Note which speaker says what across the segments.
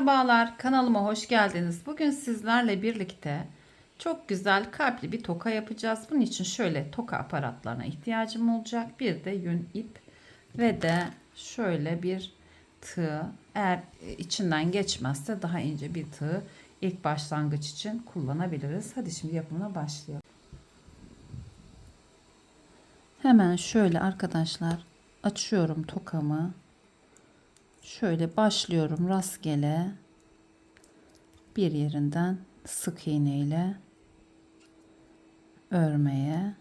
Speaker 1: Merhabalar kanalıma hoş geldiniz. Bugün sizlerle birlikte çok güzel kalpli bir toka yapacağız. Bunun için şöyle toka aparatlarına ihtiyacım olacak. Bir de yün ip ve de şöyle bir tığ. Eğer içinden geçmezse daha ince bir tığ ilk başlangıç için kullanabiliriz. Hadi şimdi yapımına başlayalım. Hemen şöyle arkadaşlar açıyorum tokamı şöyle başlıyorum rastgele bir yerinden sık iğne ile örmeye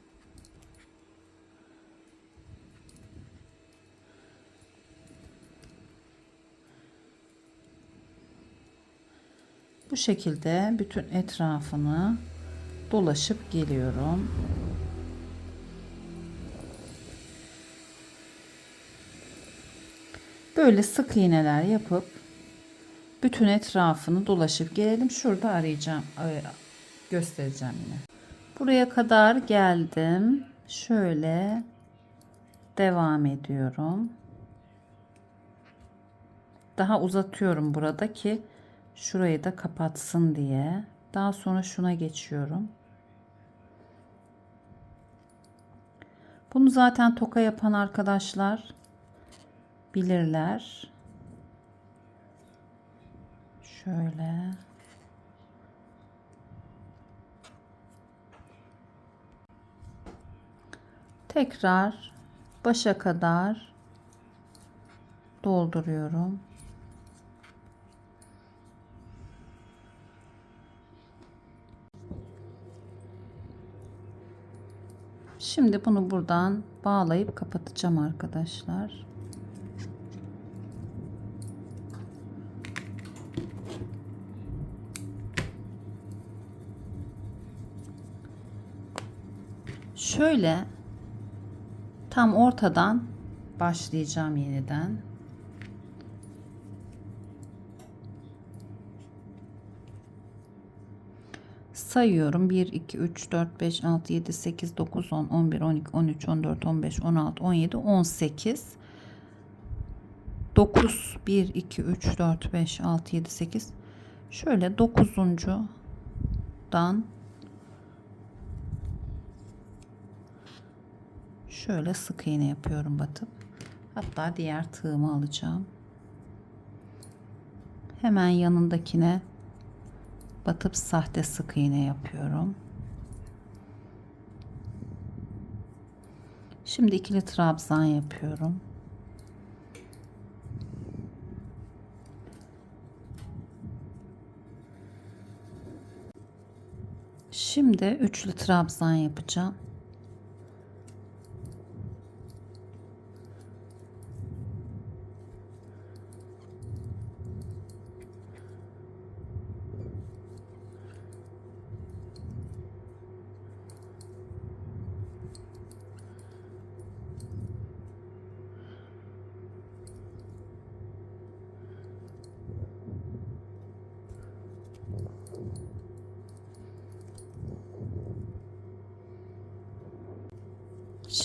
Speaker 1: bu şekilde bütün etrafını dolaşıp geliyorum. Böyle sık iğneler yapıp bütün etrafını dolaşıp gelelim. Şurada arayacağım, e, göstereceğim yine. Buraya kadar geldim. Şöyle devam ediyorum. Daha uzatıyorum burada ki şurayı da kapatsın diye. Daha sonra şuna geçiyorum. Bunu zaten toka yapan arkadaşlar bilirler. Şöyle. Tekrar başa kadar dolduruyorum. Şimdi bunu buradan bağlayıp kapatacağım arkadaşlar. Şöyle tam ortadan başlayacağım yeniden. sayıyorum. 1, 2, 3, 4, 5, 6, 7, 8, 9, 10, 11, 12, 13, 14, 15, 16, 17, 18. 9, 1, 2, 3, 4, 5, 6, 7, 8. Şöyle 9. dan Şöyle sık iğne yapıyorum batıp. Hatta diğer tığımı alacağım. Hemen yanındakine batıp sahte sık iğne yapıyorum. Şimdi ikili trabzan yapıyorum. Şimdi üçlü trabzan yapacağım.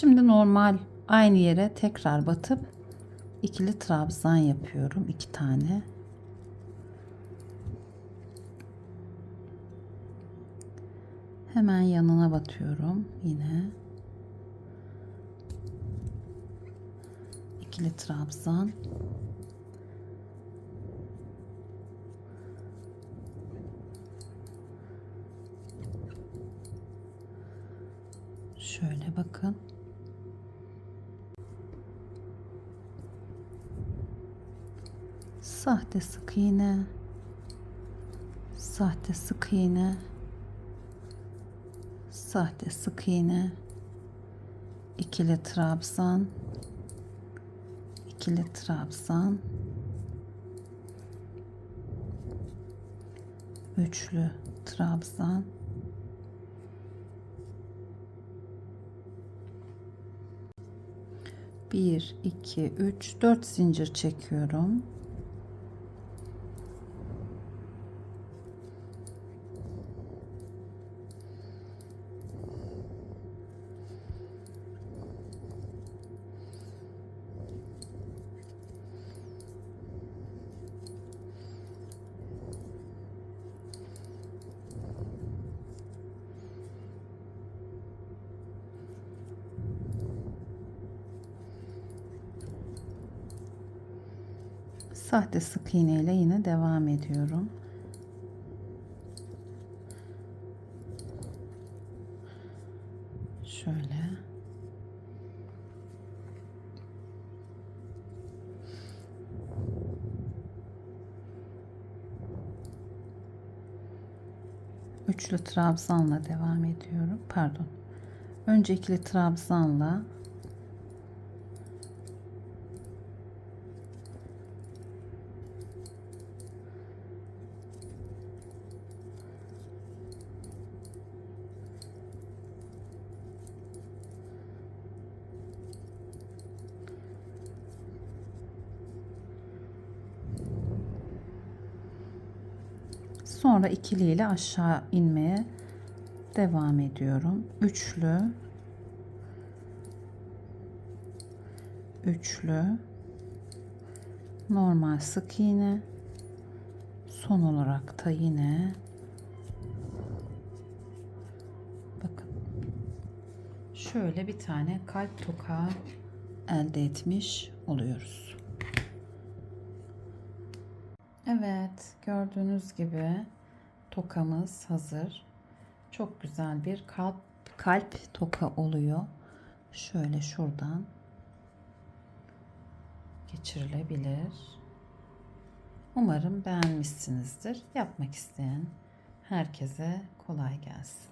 Speaker 1: Şimdi normal aynı yere tekrar batıp ikili trabzan yapıyorum. iki tane. Hemen yanına batıyorum yine. ikili trabzan. Şöyle bakın. sahte sık iğne sahte sık iğne sahte sık iğne ikili trabzan ikili trabzan üçlü trabzan bir iki üç dört zincir çekiyorum sahte sık iğne ile yine devam ediyorum. Şöyle. Üçlü trabzanla devam ediyorum. Pardon. Önce ikili trabzanla Sonra ikiliyle aşağı inmeye devam ediyorum. Üçlü üçlü normal sık iğne son olarak da yine bakın şöyle bir tane kalp tokağı elde etmiş oluyoruz. Evet, gördüğünüz gibi tokamız hazır. Çok güzel bir kalp kalp toka oluyor. Şöyle şuradan geçirilebilir. Umarım beğenmişsinizdir. Yapmak isteyen herkese kolay gelsin.